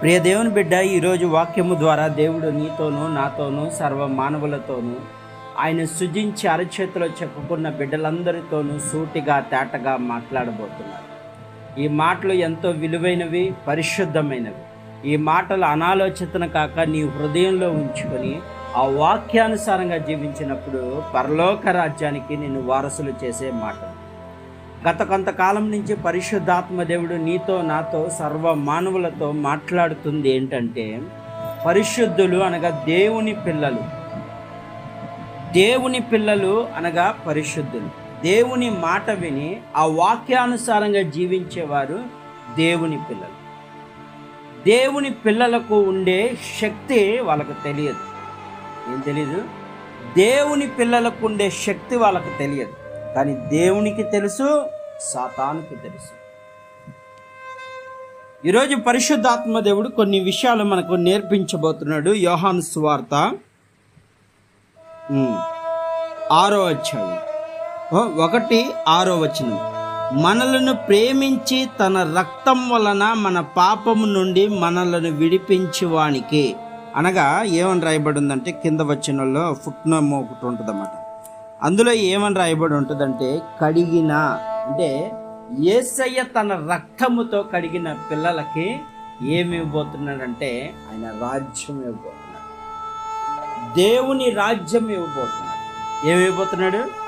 ప్రియ దేవుని బిడ్డ ఈరోజు వాక్యము ద్వారా దేవుడు నీతోనూ నాతోనూ సర్వ మానవులతోనూ ఆయన సృజించి అరచేతిలో చెప్పుకున్న బిడ్డలందరితోనూ సూటిగా తేటగా మాట్లాడబోతున్నారు. ఈ మాటలు ఎంతో విలువైనవి పరిశుద్ధమైనవి. ఈ మాటలు అనాలోచితన కాక నీ హృదయంలో ఉంచుకొని ఆ వాక్యానుసారంగా జీవించినప్పుడు పరలోక రాజ్యానికి నిన్ను వారసులు చేసే మాటలు గత కొంతకాలం నుంచి పరిశుద్ధాత్మ దేవుడు నీతో నాతో సర్వ మానవులతో మాట్లాడుతుంది ఏంటంటే పరిశుద్ధులు అనగా దేవుని పిల్లలు. దేవుని పిల్లలు అనగా పరిశుద్ధులు. దేవుని మాట విని ఆ వాక్యానుసారంగా జీవించేవారు దేవుని పిల్లలు. దేవుని పిల్లలకు ఉండే శక్తి వాళ్ళకు తెలియదు. ఏం తెలియదు దేవుని పిల్లలకు ఉండే శక్తి వాళ్ళకు తెలియదు. కానీ దేవునికి తెలుసు సాతానికి తెలుసు. ఈరోజు పరిశుద్ధాత్మ దేవుడు కొన్ని విషయాలు మనకు నేర్పించబోతున్నాడు. యోహాను సువార్త ఆరో అధ్యాయం. ఒకటి ఆరో వచనం. మనలను ప్రేమించి తన రక్తం వలన మన పాపము నుండి మనలను విడిపించువానికి. అనగా ఏమని రాయబడి ఉందంటే కింద వచనంలో ఫుట్నోమో ఒకటి ఉంటుందన్నమాట. అందులో ఏమని రాయబడి ఉంటుందంటే కడిగిన అంటే ఏసయ్య తన రక్తముతో కడిగిన పిల్లలకి ఏమి ఇవ్వబోతున్నాడంటే ఆయన రాజ్యం ఇవ్వబోతున్నాడు. దేవుని రాజ్యం ఇవ్వబోతున్నాడు. ఏమి ఇవ్వబోతున్నాడు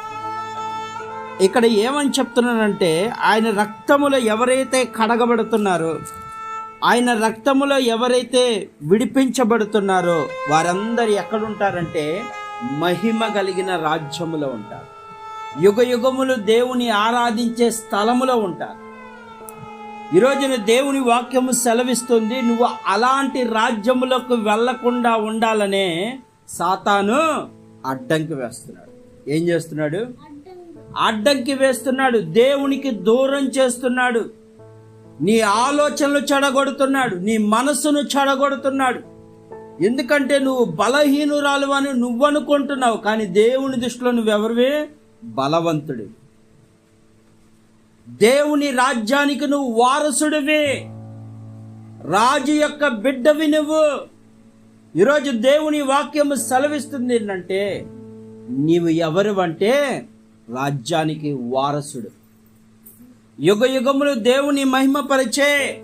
ఇక్కడ ఏమని చెప్తున్నానంటే ఆయన రక్తములో ఎవరైతే కడగబడుతున్నారో ఆయన రక్తములో ఎవరైతే విడిపించబడుతున్నారో వారందరు ఎక్కడుంటారంటే మహిమ కలిగిన రాజ్యములో ఉంటారు. యుగ యుగములు దేవుని ఆరాధించే స్థలములో ఉంటారు. ఈరోజున దేవుని వాక్యము సెలవిస్తుంది నువ్వు అలాంటి రాజ్యములకు వెళ్ళకుండా ఉండాలనే సాతాను అడ్డంకి వేస్తున్నాడు. ఏం చేస్తున్నాడు? అడ్డంకి వేస్తున్నాడు దేవునికి దూరం చేస్తున్నాడు. నీ ఆలోచనలు చెడగొడుతున్నాడు నీ మనసును చెడగొడుతున్నాడు. ఎందుకంటే నువ్వు బలహీనురాలు అని నువ్వు అనుకుంటున్నావు కానీ దేవుని దృష్టిలో నువ్వెవరివే? బలవంతుడు. దేవుని రాజ్యానికి నువ్వు వారసుడివి. రాజు యొక్క బిడ్డవి నువ్వు. ఈరోజు దేవుని వాక్యము సెలవిస్తుంది ఏంటంటే నీవు ఎవరు అంటే రాజ్యానికి వారసుడు. యుగ యుగములు దేవుని మహిమపరిచే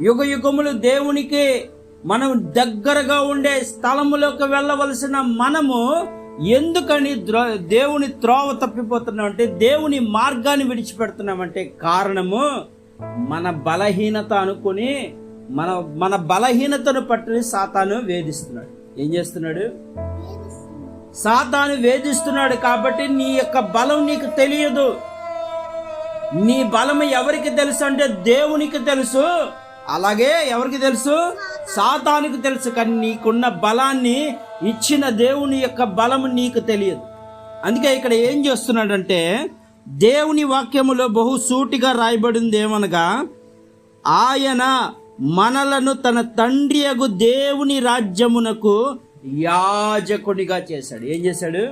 యుగ యుగములు దేవునికి మనం దగ్గరగా ఉండే స్థలములోకి వెళ్ళవలసిన మనము ఎందుకని ద్రో దేవుని త్రోవ తప్పిపోతున్నాం అంటే దేవుని మార్గాన్ని విడిచిపెడుతున్నామంటే కారణము మన బలహీనత అనుకుని మన మన బలహీనతను పట్టుని సాతాను వేధిస్తున్నాడు. ఏం చేస్తున్నాడు? సాతాను వేధిస్తున్నాడు కాబట్టి నీ యొక్క బలం నీకు తెలియదు. నీ బలం ఎవరికి తెలుసు అంటే దేవునికి తెలుసు. అలాగే ఎవరికి తెలుసు? సాతానికి తెలుసు కానీ నీకున్న బలాన్ని ఇచ్చిన దేవుని యొక్క బలము నీకు తెలియదు. అందుకే ఇక్కడ ఏం చేస్తున్నాడంటే దేవుని వాక్యములో బహు సూటిగా రాయబడింది ఏమనగా ఆయన మనలను తన తండ్రి అగు దేవుని రాజ్యమునకు యాజకుడిగా చేశాడు. ఏం చేశాడు?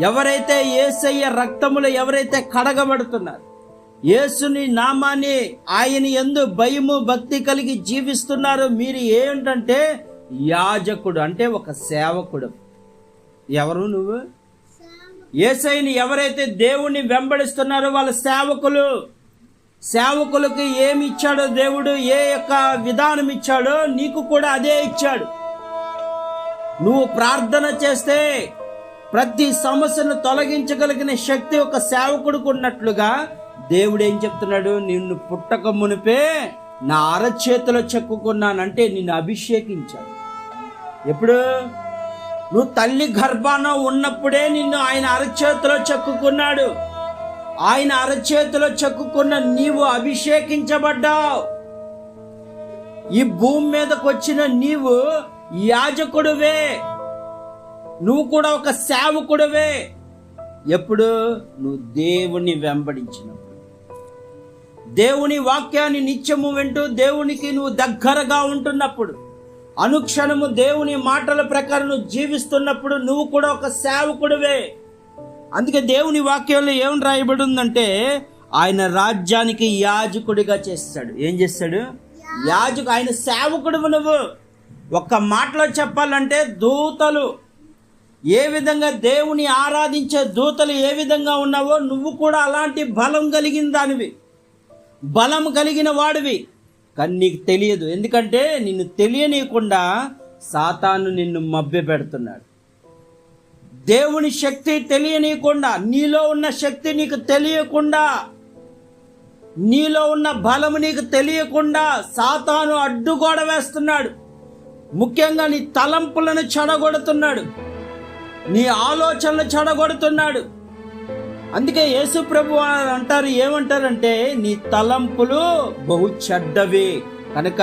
ఎవరైతే ఏసయ్య రక్తములో ఎవరైతే కడగబడుతున్నారు యేసుని నామాన్ని ఆయన ఎందు భయము భక్తి కలిగి జీవిస్తున్నారు. మీరు ఏంటంటే యాజకుడు అంటే ఒక సేవకుడు. ఎవరు నువ్వు? ఏసైని ఎవరైతే దేవుణ్ణి వెంబడిస్తున్నారో వాళ్ళ సేవకులు. సేవకులకు ఏమి ఇచ్చాడో దేవుడు ఏ యొక్క విధానం ఇచ్చాడో నీకు కూడా అదే ఇచ్చాడు. నువ్వు ప్రార్థన చేస్తే ప్రతి సమస్యను తొలగించగలిగిన శక్తి ఒక సేవకుడికి ఉన్నట్లుగా దేవుడు ఏం చెప్తున్నాడు? నిన్ను పుట్టక మునిపే నా అరచేతిలో చెక్కుకున్నానంటే నిన్ను అభిషేకించాడు. ఎప్పుడు? నువ్వు తల్లి గర్భాన ఉన్నప్పుడే నిన్ను ఆయన అరచేతిలో చెక్కుకున్నాడు. ఆయన అరచేతిలో చెక్కుకున్న నీవు అభిషేకించబడ్డావు. ఈ భూమి మీదకు వచ్చిన నీవు యాజకుడువే. నువ్వు కూడా ఒక సేవకుడువే. ఎప్పుడు? నువ్వు దేవుణ్ణి వెంబడించినప్పుడు. దేవుని వాక్యాన్ని నిత్యము వింటూ దేవునికి నువ్వు దగ్గరగా ఉంటున్నప్పుడు అనుక్షణము దేవుని మాటల ప్రకారం నువ్వు జీవిస్తున్నప్పుడు నువ్వు కూడా ఒక సేవకుడివే. అందుకే దేవుని వాక్యంలో ఏం రాయబడి ఉందంటే ఆయన రాజ్యానికి యాజకుడిగా చేస్తాడు. ఏం చేస్తాడు? యాజకు ఆయన సేవకుడు నువ్వు. ఒక్క మాటలో చెప్పాలంటే దూతలు. ఏ విధంగా దేవుని ఆరాధించే దూతలు ఏ విధంగా ఉన్నావో నువ్వు కూడా అలాంటి బలం కలిగిన దానివి. బలం కలిగిన వాడివి. కానీ నీకు తెలియదు. ఎందుకంటే నిన్ను తెలియనీయకుండా సాతాను నిన్ను మభ్య పెడుతున్నాడు. దేవుని శక్తి తెలియనీయకుండా నీలో ఉన్న శక్తి నీకు తెలియకుండా నీలో ఉన్న బలము నీకు తెలియకుండా సాతాను అడ్డుగోడ వేస్తున్నాడు. ముఖ్యంగా నీ తలంపులను చెడగొడుతున్నాడు. నీ ఆలోచనలు చెడగొడుతున్నాడు. అందుకే యేసు ప్రభు అంటారు ఏమంటారంటే నీ తలంపులు బహు చెడ్డవి. కనుక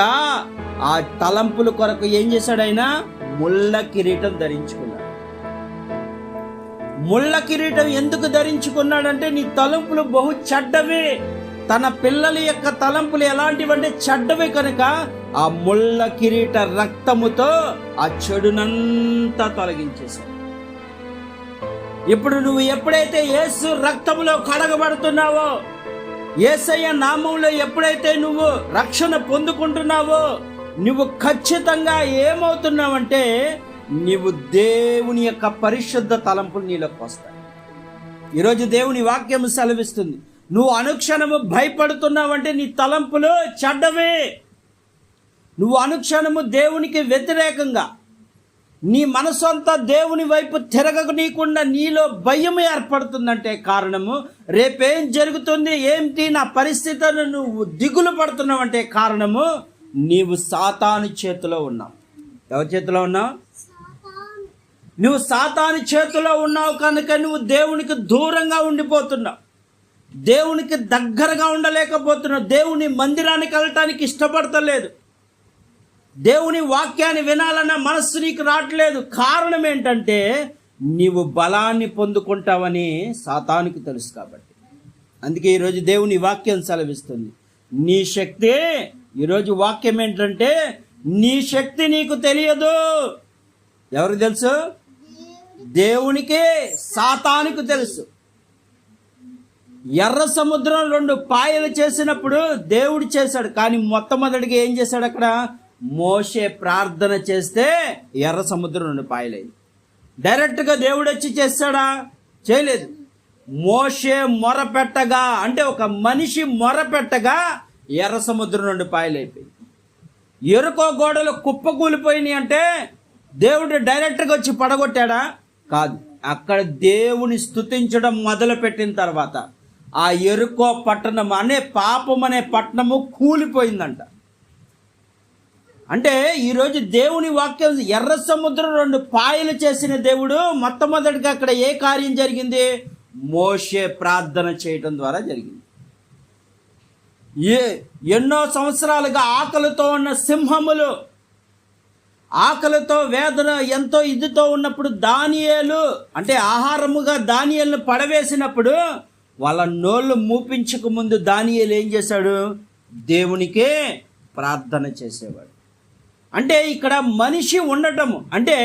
ఆ తలంపుల కొరకు ఏం చేశాడు ఆయన ముళ్ళ కిరీటం ధరించుకున్నాడు. ముళ్ళ కిరీటం ఎందుకు ధరించుకున్నాడంటే నీ తలంపులు బహు చెడ్డవి. తన పిల్లల యొక్క తలంపులు ఎలాంటివంటే చెడ్డవి కనుక ఆ ముళ్ళ కిరీట రక్తముతో ఆ చెడునంతా తొలగించేశాడు. ఇప్పుడు నువ్వు ఎప్పుడైతే యేసు రక్తంలో కడగబడుతున్నావో ఏసయ్య నామంలో ఎప్పుడైతే నువ్వు రక్షణ పొందుకుంటున్నావో నువ్వు ఖచ్చితంగా ఏమవుతున్నావంటే నీవు దేవుని యొక్క పరిశుద్ధ తలంపులు నీలోకి వస్తాయి. ఈరోజు దేవుని వాక్యం సెలవిస్తుంది. నువ్వు అనుక్షణము భయపడుతున్నావంటే నీ తలంపులు చెడ్డవే. నువ్వు అనుక్షణము దేవునికి వ్యతిరేకంగా నీ మనసు అంతా దేవుని వైపు తిరగనీయకుండా నీలో భయం ఏర్పడుతుందంటే కారణము రేపేం జరుగుతుంది ఏంటి నా పరిస్థితులను నువ్వు దిగులు పడుతున్నావంటే కారణము నీవు సాతాను చేతిలో ఉన్నావు. ఎవరి చేతిలో ఉన్నావు? నువ్వు సాతాను చేతిలో ఉన్నావు కనుక నువ్వు దేవునికి దూరంగా ఉండిపోతున్నావు. దేవునికి దగ్గరగా ఉండలేకపోతున్నావు. దేవుని మందిరానికి వెళ్ళటానికి ఇష్టపడతలేదు. దేవుని వాక్యాన్ని వినాలన్న మనస్సు నీకు రావట్లేదు. కారణం ఏంటంటే నీవు బలాన్ని పొందుకుంటావని సాతానికి తెలుసు కాబట్టి. అందుకే ఈరోజు దేవుని వాక్యం సెలవిస్తుంది. నీ శక్తి ఈరోజు వాక్యం ఏంటంటే నీ శక్తి నీకు తెలియదు. ఎవరికి తెలుసు? దేవునికి సాతానికి తెలుసు. ఎర్ర సముద్రం రెండు పాయలు చేసినప్పుడు దేవుడు చేశాడు. కానీ మొట్టమొదటిగా ఏం చేశాడు అక్కడ? మోషే ప్రార్థన చేస్తే ఎర్ర సముద్రం నుండి పాయలైంది. డైరెక్ట్గా దేవుడు వచ్చి చేస్తాడా? చేయలేదు. మోసే మొరపెట్టగా అంటే ఒక మనిషి మొరపెట్టగా ఎర్ర సముద్రం నుండి పాయలైపోయింది. ఎరుకో గోడలు కుప్పకూలిపోయినాయి అంటే దేవుడు డైరెక్ట్గా వచ్చి పడగొట్టాడా? కాదు. అక్కడ దేవుని స్తుతించడం మొదలుపెట్టిన తర్వాత ఆ ఎరుకో పట్టణం అనే పాపం అనే పట్టణము కూలిపోయిందంట. అంటే ఈరోజు దేవుని వాక్యం ఎర్ర సముద్రం రెండు పాయలు చేసిన దేవుడు మొట్టమొదటిగా అక్కడ ఏ కార్యం జరిగింది? మోషే ప్రార్థన చేయటం ద్వారా జరిగింది. ఏ ఎన్నో సంవత్సరాలుగా ఆకలితో ఉన్న సింహములు ఆకలితో వేదన ఎంతో ఇదితో ఉన్నప్పుడు దానియేలు అంటే ఆహారముగా దానియేలను పడవేసినప్పుడు వాళ్ళ నోళ్ళు మూపించక ముందు దానియేలు ఏం చేశాడు? దేవునికే ప్రార్థన చేసేవాడు. అంటే ఇక్కడ మనిషి ఉండటము. అంటే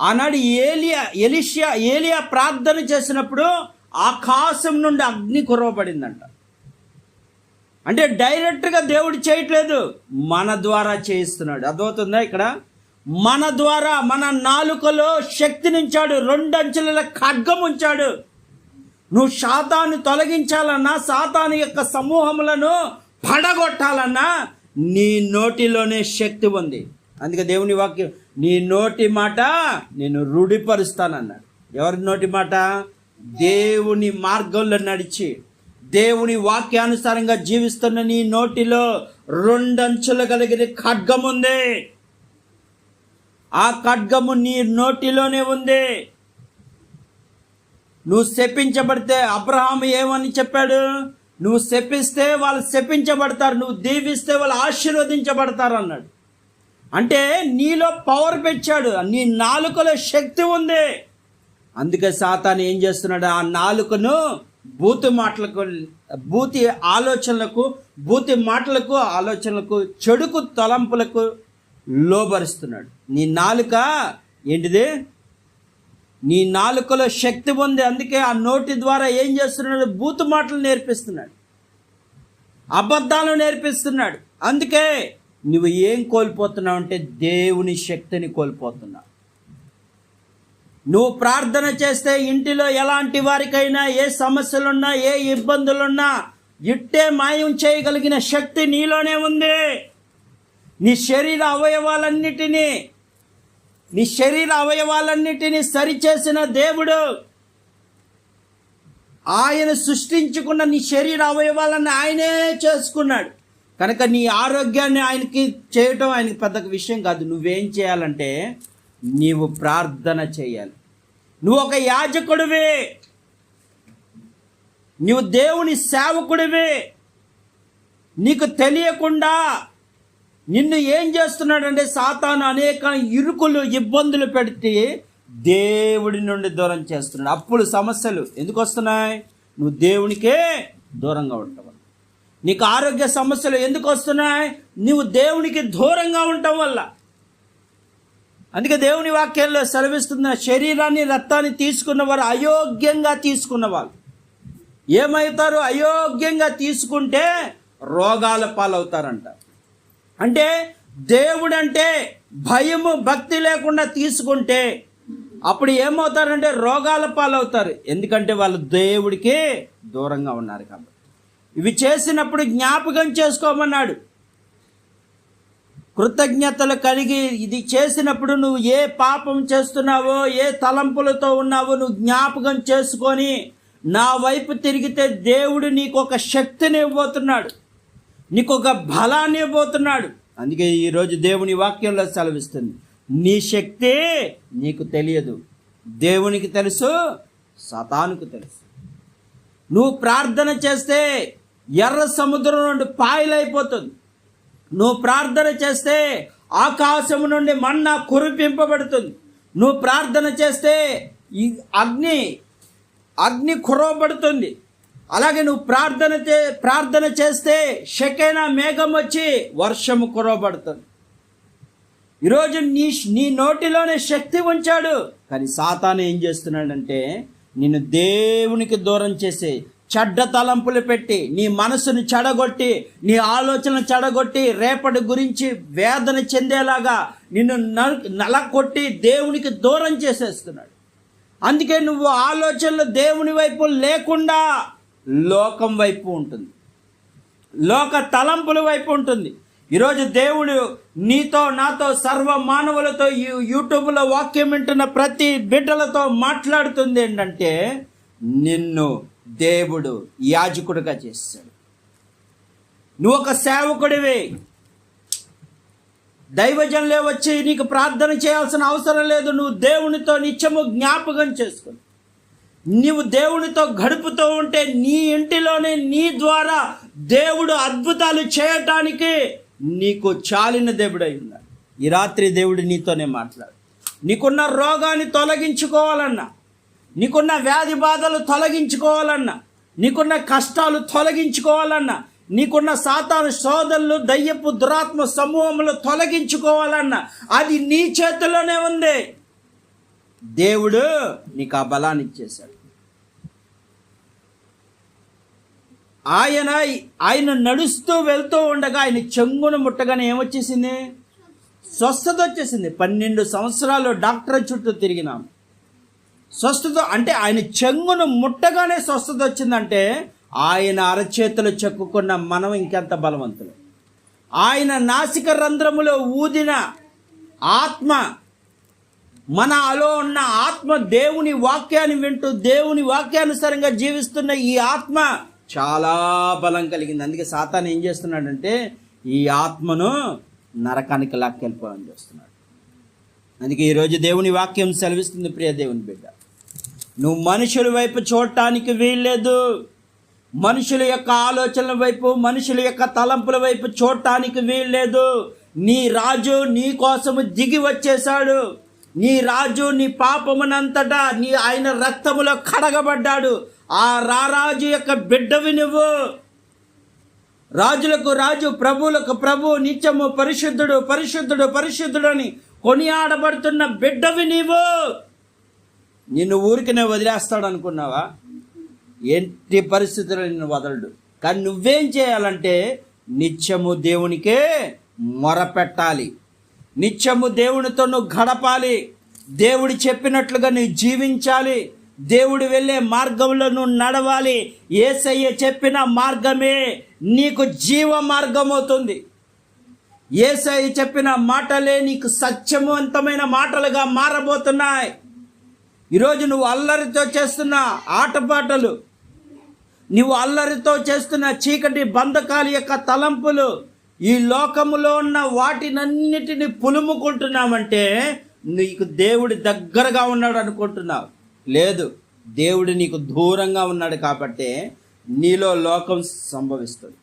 ఆనాడు ఏలియా ఎలిషియా ఏలియా ప్రార్థన చేసినప్పుడు ఆకాశం నుండి అగ్ని కురవబడిందంట. అంటే డైరెక్ట్గా దేవుడు చేయట్లేదు. మన ద్వారా చేయిస్తున్నాడు. అర్థమవుతుందా ఇక్కడ? మన ద్వారా మన నాలుకలో శక్తినించాడు రెండు అంచెల ఖడ్గం ఉంచాడు. నువ్వు శాతాన్ని తొలగించాలన్నా సాతాను యొక్క సమూహములను పడగొట్టాలన్నా నీ నోటిలోనే శక్తి ఉంది. అందుకే దేవుని వాక్యం నీ నోటి మాట నేను రూఢిపరుస్తానన్నాడు ఎవరి నోటి మాట? దేవుని మార్గంలో నడిచి దేవుని వాక్యానుసారంగా జీవిస్తున్న నీ నోటిలో రెండంచులు కలిగిన ఖడ్గం ఉంది. ఆ ఖడ్గము నీ నోటిలోనే ఉంది. నువ్వు శపించబడితే అబ్రహాం ఏమని చెప్పాడు? నువ్వు శపిస్తే వాళ్ళు శపించబడతారు నువ్వు దీవిస్తే వాళ్ళు ఆశీర్వదించబడతారు అన్నాడు. అంటే నీలో పవర్ పెంచాడు నీ నాలుకలో శక్తి ఉంది. అందుకే సాతాను ఏం చేస్తున్నాడు? ఆ నాలుకను బూతి మాటలకు బూతి ఆలోచనలకు బూతి మాటలకు ఆలోచనలకు చెడుకు తలంపులకు లోబరుస్తున్నాడు. నీ నాలుక ఏంటిది? నీ నాలుకలో శక్తి ఉంది అందుకే ఆ నోటి ద్వారా ఏం చేస్తున్నాడు? బూతు మాటలు నేర్పిస్తున్నాడు. అబద్ధాలు నేర్పిస్తున్నాడు. అందుకే నువ్వు ఏం కోల్పోతున్నావు అంటే దేవుని శక్తిని కోల్పోతున్నావు. నువ్వు ప్రార్థన చేస్తే ఇంటిలో ఎలాంటి వారికైనా ఏ సమస్యలున్నా ఏ ఇబ్బందులున్నా ఇట్టే మాయం చేయగలిగిన శక్తి నీలోనే ఉంది. నీ శరీర అవయవాలన్నిటినీ నీ శరీర అవయవాలన్నిటినీ సరిచేసిన దేవుడు. ఆయన సృష్టించుకున్న నీ శరీర అవయవాలను ఆయనే చేసుకున్నాడు. కనుక నీ ఆరోగ్యాన్ని ఆయనకి చేయటం ఆయనకి పెద్ద విషయం కాదు. నువ్వేం చేయాలంటే నీవు ప్రార్థన చేయాలి. నువ్వు ఒక యాజకుడివి. నువ్వు దేవుని సేవకుడివి. నీకు తెలియకుండా నిన్ను ఏం చేస్తున్నాడంటే సాతాను అనేక ఇరుకులు ఇబ్బందులు పెడితే దేవుడి నుండి దూరం చేస్తున్నాడు. అప్పుడు సమస్యలు ఎందుకు వస్తున్నాయి? నువ్వు దేవునికే దూరంగా ఉంటావు నీకు ఆరోగ్య సమస్యలు ఎందుకు వస్తున్నాయి? నువ్వు దేవునికి దూరంగా ఉండటం వల్ల. అందుకే దేవుని వాక్యంలో సెలవిస్తున్న శరీరాన్ని రక్తాన్ని తీసుకున్న వారు అయోగ్యంగా తీసుకున్న వాళ్ళు. ఏమవుతారు? అయోగ్యంగా తీసుకుంటే రోగాల పాలవుతారంట. అంటే దేవుడు అంటే భయము భక్తి లేకుండా తీసుకుంటే అప్పుడు ఏమవుతారంటే రోగాల పాలవుతారు. ఎందుకంటే వాళ్ళు దేవుడికి దూరంగా ఉన్నారు కాబట్టి. ఇవి చేసినప్పుడు జ్ఞాపకం చేసుకోమన్నాడు. కృతజ్ఞతలు కలిగి ఇది చేసినప్పుడు నువ్వు ఏ పాపం చేస్తున్నావో ఏ తలంపులతో ఉన్నావో నువ్వు జ్ఞాపకం చేసుకొని నా వైపు తిరిగితే దేవుడు నీకు ఒక శక్తిని ఇవ్వబోతున్నాడు. నీకు ఒక బలాన్ని ఇవ్వబోతున్నాడు. అందుకే ఈరోజు దేవుని వాక్యంలో సెలవిస్తుంది. నీ శక్తి నీకు తెలియదు. దేవునికి తెలుసు సతానుకు తెలుసు. నువ్వు ప్రార్థన చేస్తే ఎర్ర సముద్రం నుండి పాయలైపోతుంది. నువ్వు ప్రార్థన చేస్తే ఆకాశము నుండి మన్నా కురిపింపబడుతుంది. నువ్వు ప్రార్థన చేస్తే ఈ అగ్ని అగ్ని కురవబడుతుంది. అలాగే నువ్వు ప్రార్థన చే ప్రార్థన చేస్తే షకైన మేఘం వచ్చి వర్షము కురవబడుతుంది. ఈరోజు నీ నీ నోటిలోనే శక్తి ఉంచాడు. కానీ సాతాను ఏం చేస్తున్నాడంటే నిన్ను దేవునికి దూరం చేసే చెడ్డ తలంపులు పెట్టి నీ మనసును చెడగొట్టి నీ ఆలోచన చెడగొట్టి రేపటి గురించి వేదన చెందేలాగా నిన్ను నల- నలకొట్టి దేవునికి దూరం చేసేస్తున్నాడు. అందుకే నువ్వు ఆలోచనలు దేవుని వైపు లేకుండా లోకం వైపు ఉంటుంది. లోక తలంపుల వైపు ఉంటుంది. ఈరోజు దేవుడు నీతో నాతో సర్వ మానవులతో ఈ యూట్యూబ్లో వాక్యం వింటున్న ప్రతి బిడ్డలతో మాట్లాడుతుంది ఏంటంటే నిన్ను దేవుడు యాజకుడిగా చేశాడు నువ్వు ఒక సేవకుడివే. దైవజనులే వచ్చి నీకు ప్రార్థన చేయాల్సిన అవసరం లేదు. నువ్వు దేవునితో నిత్యము జ్ఞాపకం చేసుకుని నీవు దేవునితో గడుపుతూ ఉంటే నీ ఇంటిలోనే నీ ద్వారా దేవుడు అద్భుతాలు చేయటానికి నీకు చాలిన దేవుడై ఉన్నాడు. ఈ రాత్రి దేవుడు నీతోనే మాట్లాడు. నీకున్న రోగాన్ని తొలగించుకోవాలన్నా నీకున్న వ్యాధి బాధలు తొలగించుకోవాలన్నా నీకున్న కష్టాలు తొలగించుకోవాలన్నా నీకున్న సాతాను సోదరులు దయ్యపు దురాత్మ సమూహములు తొలగించుకోవాలన్నా అది నీ చేతిలోనే ఉంది. దేవుడు నీకు ఆ బలాన్ని ఇచ్చేశాడు. ఆయన ఆయన నడుస్తూ వెళ్తూ ఉండగా ఆయన చెంగును ముట్టగానే ఏమొచ్చేసింది? స్వస్థత వచ్చేసింది. పన్నెండు సంవత్సరాలు డాక్టర్ చుట్టూ తిరిగినాం. స్వస్థత అంటే ఆయన చెంగును ముట్టగానే స్వస్థత వచ్చిందంటే ఆయన అరచేతులు చెక్కుకున్న మనం ఇంకెంత బలవంతులు. ఆయన నాసిక రంధ్రములో ఊదిన ఆత్మ మన అలో ఉన్న ఆత్మ దేవుని వాక్యాన్ని వింటూ దేవుని వాక్యానుసారంగా జీవిస్తున్న ఈ ఆత్మ చాలా బలం కలిగింది. అందుకే సాతాన్ ఏం చేస్తున్నాడంటే ఈ ఆత్మను నరకానికి లాక్కెళ్ళిపోవాలని చేస్తున్నాడు. అందుకే ఈరోజు దేవుని వాక్యం సెలవిస్తుంది ప్రియ దేవుని బిడ్డ. నువ్వు మనుషుల వైపు చూడటానికి వీల్లేదు. మనుషుల యొక్క ఆలోచనల వైపు మనుషుల యొక్క తలంపుల వైపు చూడటానికి వీల్లేదు. నీ రాజు నీ కోసము దిగి వచ్చేశాడు. నీ రాజు నీ పాపమునంతటా నీ ఆయన రక్తములో కడగబడ్డాడు. ఆ రారాజు యొక్క బిడ్డవి నువ్వు. రాజులకు రాజు ప్రభువులకు ప్రభు నిత్యము పరిశుద్ధుడు పరిశుద్ధుడు పరిశుద్ధుడు అని కొనియాడబడుతున్న బిడ్డవి నీవు. నిన్ను ఊరికినే వదిలేస్తాడు అనుకున్నావా ఎట్టి పరిస్థితుల్లో నిన్ను వదలడు. కానీ నువ్వేం చేయాలంటే నిత్యము దేవునికే మొరపెట్టాలి. నిత్యము దేవునితో నువ్వు గడపాలి. దేవుడు చెప్పినట్లుగా నువ్వు జీవించాలి. దేవుడు వెళ్ళే మార్గంలో నువ్వు నడవాలి. ఏసయ్య చెప్పిన మార్గమే నీకు జీవ మార్గం అవుతుంది ఏసయ్య చెప్పిన మాటలే నీకు సత్యవంతమైన మాటలుగా మారబోతున్నాయి. ఈరోజు నువ్వు అల్లరితో చేస్తున్న ఆటపాటలు నువ్వు అల్లరితో చేస్తున్న చీకటి బంధకాల యొక్క తలంపులు ఈ లోకములో ఉన్న వాటినన్నిటిని పులుముకుంటున్నామంటే నీకు దేవుడి దగ్గరగా ఉన్నాడు అనుకుంటున్నావు. లేదు దేవుడు నీకు దూరంగా ఉన్నాడు కాబట్టి నీలో లోకం సంభవిస్తుంది.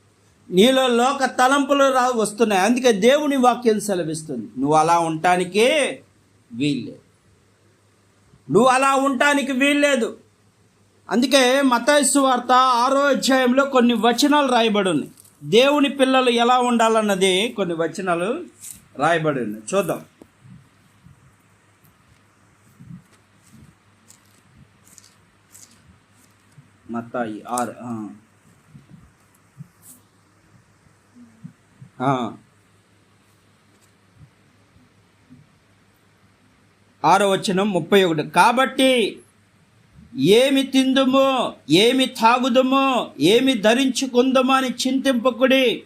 నీలో లోక తలంపులు రా వస్తున్నాయి. అందుకే దేవుని వాక్యం సెలవిస్తుంది. నువ్వు అలా ఉండటానికే వీల్లేదు. నువ్వు అలా ఉండటానికి వీల్లేదు. అందుకే మతైసు వార్త ఆరో అధ్యాయంలో కొన్ని వచనాలు రాయబడి ఉన్నాయి దేవుని పిల్లలు ఎలా ఉండాలన్నది కొన్ని వచనాలు రాయబడి ఉన్నాయి చూద్దాం. మత్తాయి ఆరు ఆరో వచనం ముప్పై ఒకటి. కాబట్టి ఏమి తిందుమో ఏమి తాగుదుమో ఏమి ధరించుకుందామో అని చింతింపకుడి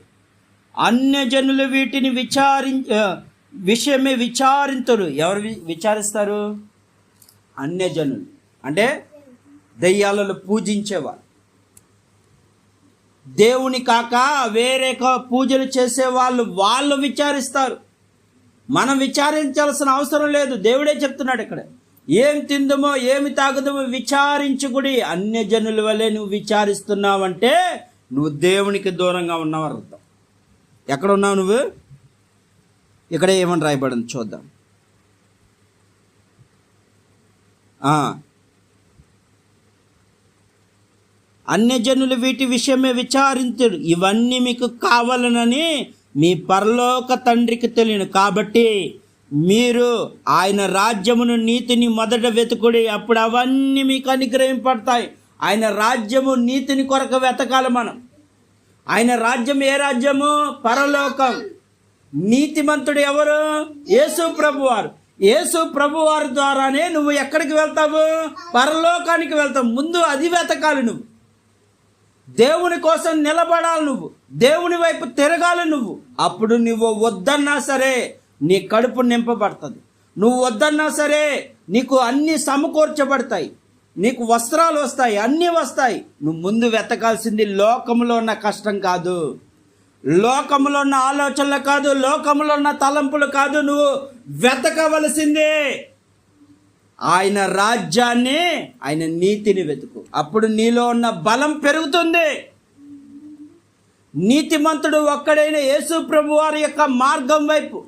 అన్యజనులు వీటిని విచారించ విషయమే విచారింతురు. ఎవరు వి- విచారిస్తారు? అన్యజనులు. అంటే దయ్యాలను పూజించేవారు దేవుని కాక వేరే పూజలు చేసే వాళ్ళు వాళ్ళు విచారిస్తారు. మనం విచారించాల్సిన అవసరం లేదు. దేవుడే చెప్తున్నాడు ఇక్కడ. ఏం తిందుమో ఏమి తాగుదమో విచారించుకుడి అన్య జనుల వల్లే నువ్వు విచారిస్తున్నావంటే నువ్వు దేవునికి దూరంగా ఉన్నావు అర్థం ఎక్కడ ఉన్నావు నువ్వు? ఇక్కడ ఏమని రాయబడింది చూద్దాం ఆ. అన్యజనులు వీటి విషయమే విచారించడు ఇవన్నీ మీకు కావాలనని మీ పరలోక తండ్రికి తెలియను. కాబట్టి మీరు ఆయన రాజ్యమును నీతిని మొదట వెతుకుడి. అప్పుడు అవన్నీ మీకు అనుగ్రహింపడతాయి ఆయన రాజ్యము నీతిని కొరకు వెతకాలి మనం. ఆయన రాజ్యం ఏ రాజ్యము? పరలోకం. నీతిమంతుడు ఎవరు? యేసు ప్రభువారు. యేసు ప్రభువారి ద్వారానే నువ్వు ఎక్కడికి వెళ్తావు? పరలోకానికి వెళ్తావు. ముందు అది వెతకాలి నువ్వు. దేవుని కోసం నిలబడాలి నువ్వు. దేవుని వైపు తిరగాలి నువ్వు. అప్పుడు నువ్వు వద్దన్నా సరే నీ కడుపు నింపబడుతుంది. నువ్వు వద్దన్నా సరే నీకు అన్నీ సమకూర్చబడతాయి. నీకు వస్త్రాలు వస్తాయి అన్నీ వస్తాయి. నువ్వు ముందు వెతకాల్సింది లోకంలో ఉన్న కష్టం కాదు. లోకంలో ఉన్న ఆలోచనలు కాదు లోకంలో ఉన్న తలంపులు కాదు. నువ్వు వెతకవలసిందే. ఆయన రాజ్యాన్ని ఆయన నీతిని వెతుకు. అప్పుడు నీలో ఉన్న బలం పెరుగుతుంది. నీతిమంతుడు ఒక్కడైన యేసు ప్రభు వారి యొక్క మార్గం వైపు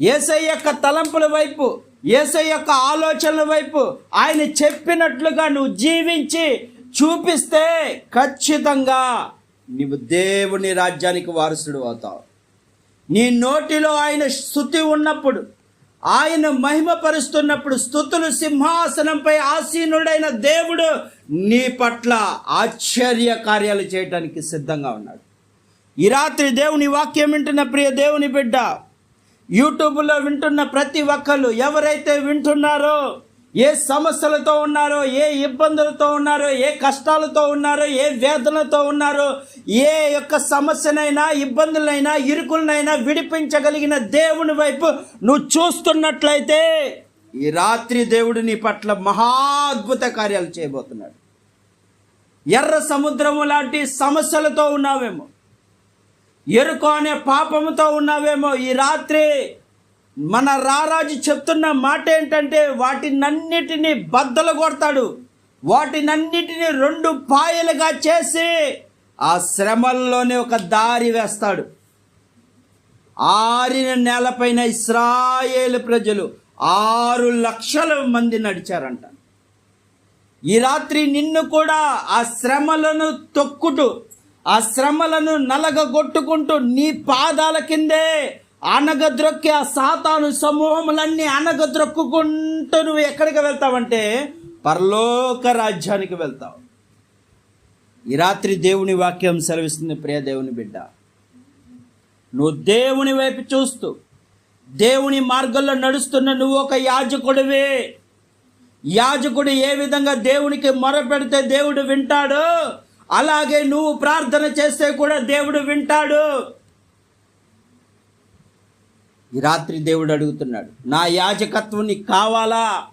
ఏసై యొక్క తలంపుల వైపు ఏసై యొక్క ఆలోచనల వైపు ఆయన చెప్పినట్లుగా నువ్వు జీవించి చూపిస్తే ఖచ్చితంగా నీవు దేవుని రాజ్యానికి వారసుడు అవుతావు. నీ నోటిలో ఆయన స్థుతి ఉన్నప్పుడు ఆయన మహిమపరుస్తున్నప్పుడు స్థుతులు సింహాసనంపై ఆసీనుడైన దేవుడు నీ పట్ల ఆశ్చర్య కార్యాలు చేయడానికి సిద్ధంగా ఉన్నాడు. ఈ రాత్రి దేవుని వాక్యం వింటున్న ప్రియ దేవుని బిడ్డ యూట్యూబ్లో వింటున్న ప్రతి ఒక్కరు ఎవరైతే వింటున్నారో ఏ సమస్యలతో ఉన్నారో ఏ ఇబ్బందులతో ఉన్నారో ఏ కష్టాలతో ఉన్నారో ఏ వేదనతో ఉన్నారో ఏ యొక్క సమస్యనైనా ఇబ్బందులైనా ఇరుకులనైనా విడిపించగలిగిన దేవుని వైపు నువ్వు చూస్తున్నట్లయితే ఈ రాత్రి దేవుడు నీ పట్ల మహాద్భుత కార్యాలు చేయబోతున్నాడు. ఎర్ర సముద్రము లాంటి సమస్యలతో ఉన్నావేమో ఎరుకు అనే పాపముతో ఉన్నావేమో ఈ రాత్రి మన రారాజు చెప్తున్న మాట ఏంటంటే వాటినన్నిటినీ బద్దలు కొడతాడు. వాటినన్నిటినీ రెండు పాయలుగా చేసి ఆ శ్రమల్లోనే ఒక దారి వేస్తాడు. ఆరిన నేలపైన ఇస్రాయేలు ప్రజలు ఆరు లక్షల మంది నడిచారంట. ఈ రాత్రి నిన్ను కూడా ఆ శ్రమలను తొక్కుటూ ఆ శ్రమలను నలగగొట్టుకుంటూ నీ పాదాల కిందే అనగద్రొక్కి ఆ సాతాను సమూహములన్నీ అనగద్రొక్కుంటూ నువ్వు ఎక్కడికి వెళ్తావంటే పరలోక రాజ్యానికి వెళ్తావు. ఈ రాత్రి దేవుని వాక్యం సెలవిస్తుంది ప్రియ దేవుని బిడ్డ. నువ్వు దేవుని వైపు చూస్తూ దేవుని మార్గంలో నడుస్తున్న నువ్వు ఒక యాజకుడివే. యాజకుడు ఏ విధంగా దేవునికి మొరపెడితే దేవుడు వింటాడు అలాగే నువ్వు ప్రార్థన చేస్తే కూడా దేవుడు వింటాడు. ఈ రాత్రి దేవుడు అడుగుతున్నాడు నా యాజకత్వం నీకు కావాలా?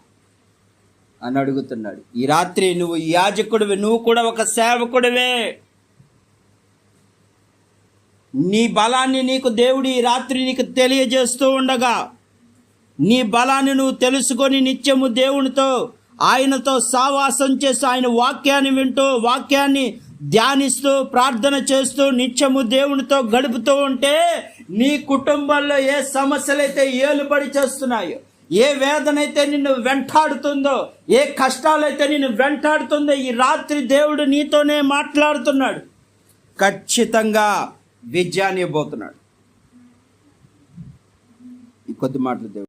అని అడుగుతున్నాడు ఈ రాత్రి నువ్వు యాజకుడివి నువ్వు కూడా ఒక సేవకుడివే. నీ బలాన్ని నీకు దేవుడు ఈ రాత్రి నీకు తెలియజేస్తూ ఉండగా నీ బలాన్ని నువ్వు తెలుసుకొని నిత్యము దేవునితో ఆయనతో సావాసం చేస్తూ ఆయన వాక్యాన్ని వింటూ వాక్యాన్ని ధ్యానిస్తూ ప్రార్థన చేస్తూ నిత్యము దేవునితో గడుపుతూ ఉంటే నీ కుటుంబంలో ఏ సమస్యలైతే ఏలుబడి చేస్తున్నాయో ఏ వేదన అయితే నిన్ను వెంటాడుతుందో ఏ కష్టాలైతే నిన్ను వెంటాడుతుందో ఈ రాత్రి దేవుడు నీతోనే మాట్లాడుతున్నాడు. ఖచ్చితంగా విజయాన్ని ఇవ్వబోతున్నాడు ఈ కొద్ది మాటలు దేవుడు